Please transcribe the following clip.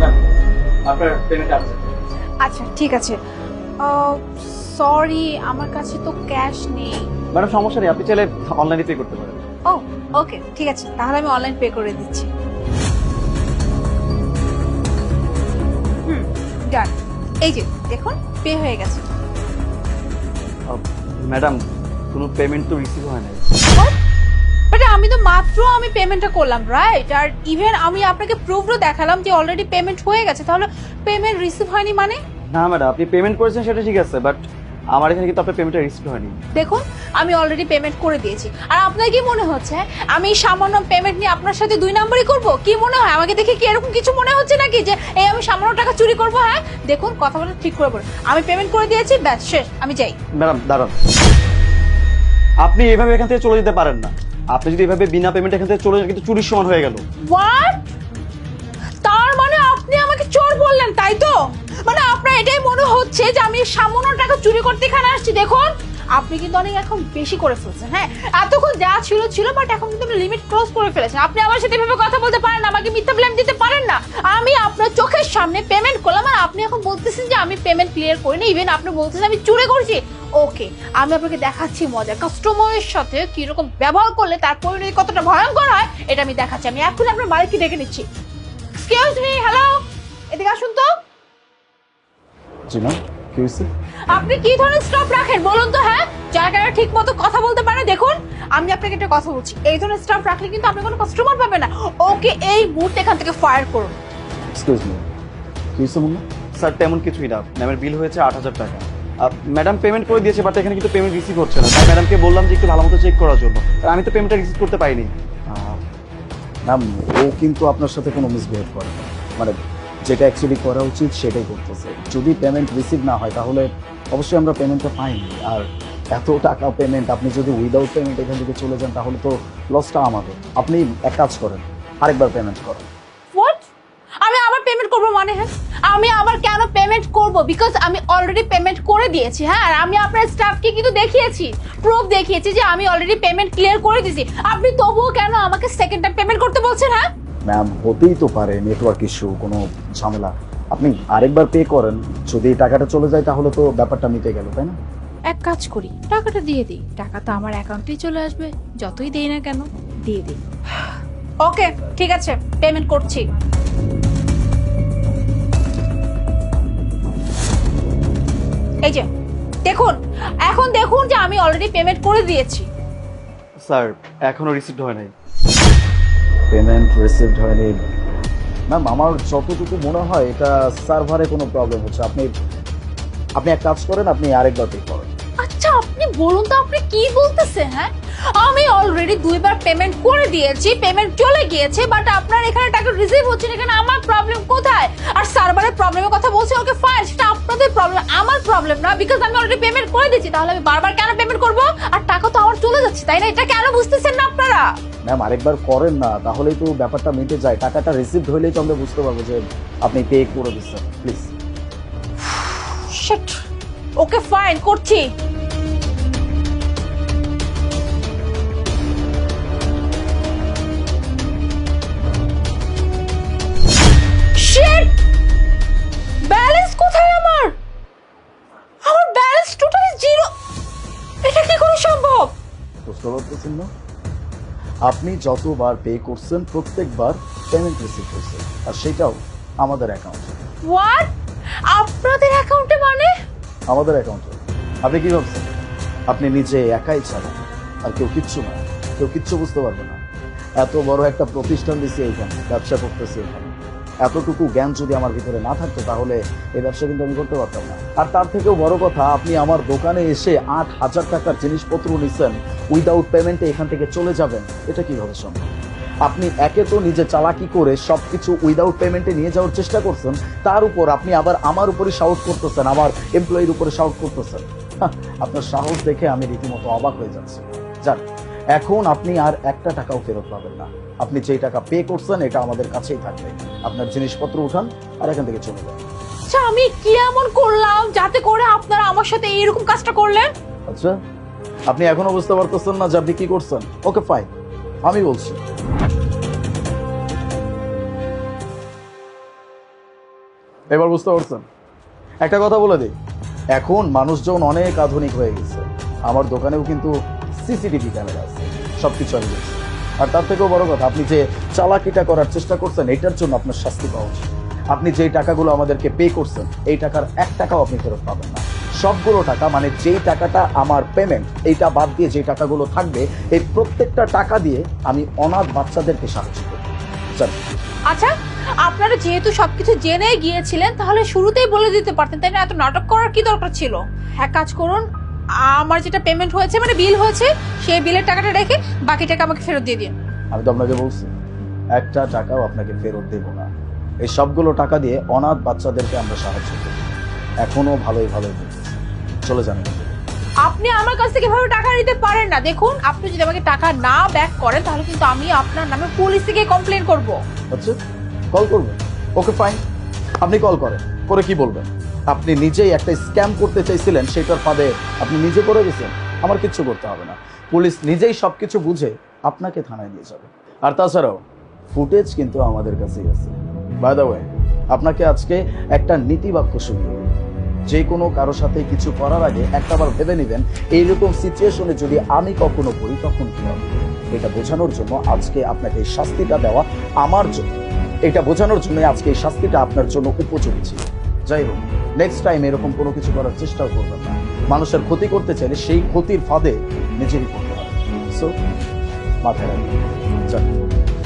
Ma'am আপনার payment আছে আচ্ছা ঠিক আছে। সরি আমার কাছে তো ক্যাশ নেই। ম্যাডাম সমস্যা নেই আপনি চাইলে অনলাইনে পে করতে পারেন। ও ওকে ঠিক আছে। তাহলে আমি অনলাইন পে করে দিচ্ছি। হুম ডান এই যে দেখুন পে হয়ে গেছে। ম্যাডাম কোনো পেমেন্ট তো রিসিভ হয় নাই। আমি তো মাত্র আমি পেমেন্টটা করলাম রাইট আর ইভেন আমি আপনাকে প্রুফও দেখালাম যে অলরেডি পেমেন্ট হয়ে গেছে। তাহলে পেমেন্ট রিসিভ হয়নি মানে? না ম্যাডাম আপনি পেমেন্ট করেছেন সেটা ঠিক আছে বাট আমার এখানে কিন্তু আপনার পেমেন্টটা রিসিভ হয়নি। দেখুন আমি অলরেডি পেমেন্ট করে দিয়েছি। আর আপনার কি মনে হচ্ছে আমি সামান্য পেমেন্ট নিয়ে আপনার সাথে দুই নম্বরই করব? কি মনে হয়? আমাকে দেখে কি এরকম কিছু মনে হচ্ছে নাকি যে এই আমি সামান্য টাকা চুরি করব হ্যাঁ? দেখুন কথা বলে ঠিক করে বলুন। আমি পেমেন্ট করে দিয়েছি ব্যাস শেষ আমি যাই। ম্যাডাম দাঁড়ান। আপনি এভাবে এখান থেকে চলে যেতে পারেন না। আপনি যদি এভাবে বিনা পেমেন্ট এখান থেকে চলে যান, কিন্তু চুরির সমান হয়ে গেল। তার মানে আপনি আমাকে চোর বললেন, তাই তো? মানে আপনার এটাই মনে হচ্ছে যে আমি সামান্য টাকা চুরি করতে এখানে আসছি? দেখুন, আপনি কিন্তু অনেক এখন বেশি করে ফেলছেন হ্যাঁ? এতক্ষণ যা ছিল ছিল বাট এখন কিন্তু আপনি লিমিট ক্রস করে ফেলেছেন। আপনি আমার সাথে এভাবে কথা বলতে পারেন না, আমাকে মিথ্যা ব্লেম দিতে পারেন না। আমি আপনার চোখের সামনে পেমেন্ট আপনি এখন বলতেছেন যে আমি পেমেন্ট ক্লিয়ার করি করিনি ইভেন আপনি বলতেছেন আমি চুরি করছি। ওকে আমি আপনাকে দেখাচ্ছি মজা। কাস্টমারের সাথে কীরকম ব্যবহার করলে তার পরিণতি কতটা ভয়ঙ্কর হয় এটা আমি দেখাচ্ছি। আমি এখন আপনার মালিককে ডেকে নিচ্ছি। এক্সকিউজ মি হ্যালো এদিকে আসুন তো। জি ম্যাম কি হয়েছে? আপনি কি ধরনের স্টপ রাখেন? বলুন তো হ্যাঁ? জায়গাটা ঠিক মতো কথা বলতে পারে দেখুন আমি আপনাকে একটা কথা বলছি। এই ধরনের স্টপ রাখলে কিন্তু আপনি কোনো কাস্টমার পাবেন না। ওকে এই মুহূর্তে এখান থেকে ফায়ার করুন। এক্সকিউজ মি কি হয়েছে স্যার তেমন কিছুই না। ম্যামের বিল হয়েছে আট হাজার টাকা। ম্যাডাম পেমেন্ট করে দিয়েছে বাট এখানে কিন্তু পেমেন্ট রিসিভ হচ্ছে না। তাই ম্যাডামকে বললাম যে একটু ভালো মতো চেক করার জন্য। আমি তো পেমেন্টটা রিসিভ করতে পাইনি ম্যাম, ও কিন্তু আপনার সাথে কোনো মিসবিহেভ করে মানে যেটা অ্যাকচুয়ালি করা উচিত সেটাই করতেছে। যদি পেমেন্ট রিসিভ না হয়, তাহলে অবশ্যই আমরা পেমেন্টটা পাইনি। আর এত টাকা পেমেন্ট আপনি যদি উইদাউট পেমেন্ট এখান থেকে চলে যান, তাহলে তো লসটা আমাদের। আপনি এক কাজ করেন, আরেকবার পেমেন্ট করেন। করব মানে হ্যাঁ? আমি আবার কেন পেমেন্ট করব? বিকজ আমি অলরেডি পেমেন্ট করে দিয়েছি হ্যাঁ? আর আমি আপনার স্টাফকে কিন্তু দেখিয়েছি প্রুফ দেখিয়েছি যে আমি অলরেডি পেমেন্ট ক্লিয়ার করে দিয়েছি। আপনি তবুও কেন আমাকে সেকেন্ড টাইম পেমেন্ট করতে বলছেন হ্যাঁ? ম্যাম হতেই তো পারে নেটওয়ার্ক ইস্যু কোনো ঝামেলা। আপনি আরেকবার পে করেন যদি এই টাকাটা চলে যায় তাহলে তো ব্যাপারটা মিটে গেল তাই না? এক কাজ করি টাকাটা দিয়ে দিই। টাকা তো আমার অ্যাকাউন্টেই চলে আসবে যতই দেই না কেন দিয়ে দিই। ওকে ঠিক আছে পেমেন্ট করছি। আমি অলরেডি পেমেন্ট করে দিয়েছি। স্যার এখনও রিসিভড হয় নাই। পেমেন্ট রিসিভড হয়নি ম্যাম আমার যতটুকু মনে হয় এটা সার্ভারে কোনো প্রবলেম হচ্ছে। আপনি আপনি এক কাজ করেন আপনি আরেকবার পে করেন। আচ্ছা আপনি বলুন তো আপনি কি বলতেছেন হ্যাঁ? আমি অলরেডি দুইবার পেমেন্ট করে দিয়েছি পেমেন্ট চলে গিয়েছে বাট আপনার এখানে টাকা রিসিভ হচ্ছে না এখানে আমার প্রবলেম কোথায়? আর সার্ভারের প্রবলেমের কথা বলছে ওকে ফাইন সেটা আপনাদের প্রবলেম আমার প্রবলেম না বিকজ আমি অলরেডি পেমেন্ট করে দিয়েছি তাহলে আমি বারবার কেন পেমেন্ট করব? আর টাকা তো আমার চলে যাচ্ছে তাই না? এটা কেন বুঝতেছেন না আপনারা? ম্যাম আরেকবার করেন না তাহলেই তো ব্যাপারটা মিটে যায় টাকাটা রিসিভ হইলেই তো আমরা বুঝতে পারব যে আপনি পে করে দিচ্ছেন প্লিজ শিট ওকে ফাইন করছি। পারতেছেন না। আপনি যতবার পে করছেন প্রত্যেকবার পেমেন্ট রিসিভ হয়েছে আর সেটাও আমাদের অ্যাকাউন্টে হোয়াট আপনাদের অ্যাকাউন্টে মানে? আমাদের অ্যাকাউন্টে আপনি কি ভাবছেন? আপনি নিজে একাই চালান আর কেউ কিচ্ছু না। কেউ কিচ্ছু বুঝতে পারবে না। এত বড় একটা প্রতিষ্ঠান দিছি এইখানে ব্যবসা করতেছি এখানে। এতটুকু জ্ঞান যদি আমার ভিতরে না থাকতো, তাহলে এই ব্যবসা কিন্তু আমি করতে পারতাম না। আর তার থেকেও বড় কথা, আপনি আমার দোকানে এসে আট হাজার টাকার জিনিসপত্র নিচ্ছেন উইদাউট পেমেন্টে এখান থেকে চলে যাবেন, এটা কীভাবে সম্ভব? আপনি একে তো নিজে চালাকি করে সবকিছু উইদাউট পেমেন্টে নিয়ে যাওয়ার চেষ্টা করছেন, তার উপর আপনি আবার আমার উপরে সাউট করতেছেন, আমার এমপ্লয়ির উপরে সাউট করতেছেন। আপনার সাহস দেখে আমি রীতিমতো অবাক হয়ে যাচ্ছি। যান এখন আপনি আর একটা টাকাও ফেরত পাবেন না। আপনি যেই টাকা পে করছেন এটা আমাদের কাছেই থাকবে। আপনার জিনিসপত্র উঠান আর এখান থেকে চলে যান। আচ্ছা আমি কি এমন করলাম যাতে করে আপনারা আমার সাথে এইরকম কাজটা করলেন? আচ্ছা আপনি এখনও বুঝতে পারতেছেন না যে আপনি কি করছেন? ওকে ফাইন আমি বলছি। এবার বুঝতে পারছেন? একটা কথা বলে দিই। এখন মানুষজন অনেক আধুনিক হয়ে গেছে। আমার দোকানেও কিন্তু সিসিটিভি ক্যামেরা আছে সব কিছু আমি দেখছি। আর তার থেকেও বড় কথা, আপনি যে চালাকিটা করার চেষ্টা করছেন, এটার জন্য আপনার শাস্তি পাওয়া উচিত। আপনি যেই টাকাগুলো আমাদেরকে পে করছেন, এই টাকার এক টাকাও আপনি ফেরত পাবেন না। সবগুলো টাকা মানে যেই টাকাটা আমার পেমেন্ট এইটা বাদ দিয়ে যে টাকাগুলো থাকবে, এই প্রত্যেকটা টাকা দিয়ে আমি অনাথ বাচ্চাদেরকে সাহায্য করব। আচ্ছা আপনারা যেহেতু সবকিছু জেনে গিয়েছিলেন, তাহলে শুরুতেই বলে দিতে পারতেন, তাই না? এত নাটক করার কি দরকার ছিল? এক কাজ করুন আমার যেটা পেমেন্ট হয়েছে মানে বিল হয়েছে সেই বিলের টাকাটা রেখে বাকি টাকা আমাকে ফেরত দিয়ে দিন আমি তো আপনাকে বলছি একটা টাকাও আপনাকে ফেরত দেব না। এই সবগুলো টাকা দিয়ে অনাথ বাচ্চাদেরকে আমরা সাহায্য করি। এখনও ভালোই ভালোই বলতেছি চলে যান আপনি আমার কাছ থেকে এভাবে টাকা নিতে পারেন না। দেখুন আপনি যদি আমাকে টাকা না ব্যাক করেন তাহলে কিন্তু আমি আপনার নামে পুলিশ থেকে কমপ্লেন করব। আচ্ছা কল করবেন ওকে ফাইন আপনি কল করেন। করে কি বলবেন? আপনি নিজেই একটা স্ক্যাম করতে চাইছিলেন সেটার ফাঁদে আপনি নিজে করে গেছেন, আমার কিচ্ছু করতে হবে না। পুলিশ নিজেই সবকিছু বুঝে আপনাকে থানায় নিয়ে যাবে। আর তাছাড়াও, ফুটেজ কিন্তু আমাদের কাছেই আছে। বাই দ্য ওয়ে আপনাকে আজকে একটা নীতি বাক্য শুনিয়ে যে কোনো কারও সাথে কিছু করার আগে একটাবার ভেবে নেবেন, এইরকম সিচুয়েশনে যদি আমি কখনো পড়ি, তখন কি হবে? এটা বোঝানোর জন্য আজকে আপনাকে এই শাস্তিটা দেওয়া আমার জন্য। এটা বোঝানোর জন্য আজকে এই শাস্তিটা আপনার জন্য উপযোগী ছিল। যাই হোক নেক্সট টাইম এরকম কোনো কিছু করার চেষ্টাও করবেন না। মানুষের ক্ষতি করতে চাইলে সেই ক্ষতির ফাঁদে নিজেরই করতে হবে। সো মাথায় রাখবেন।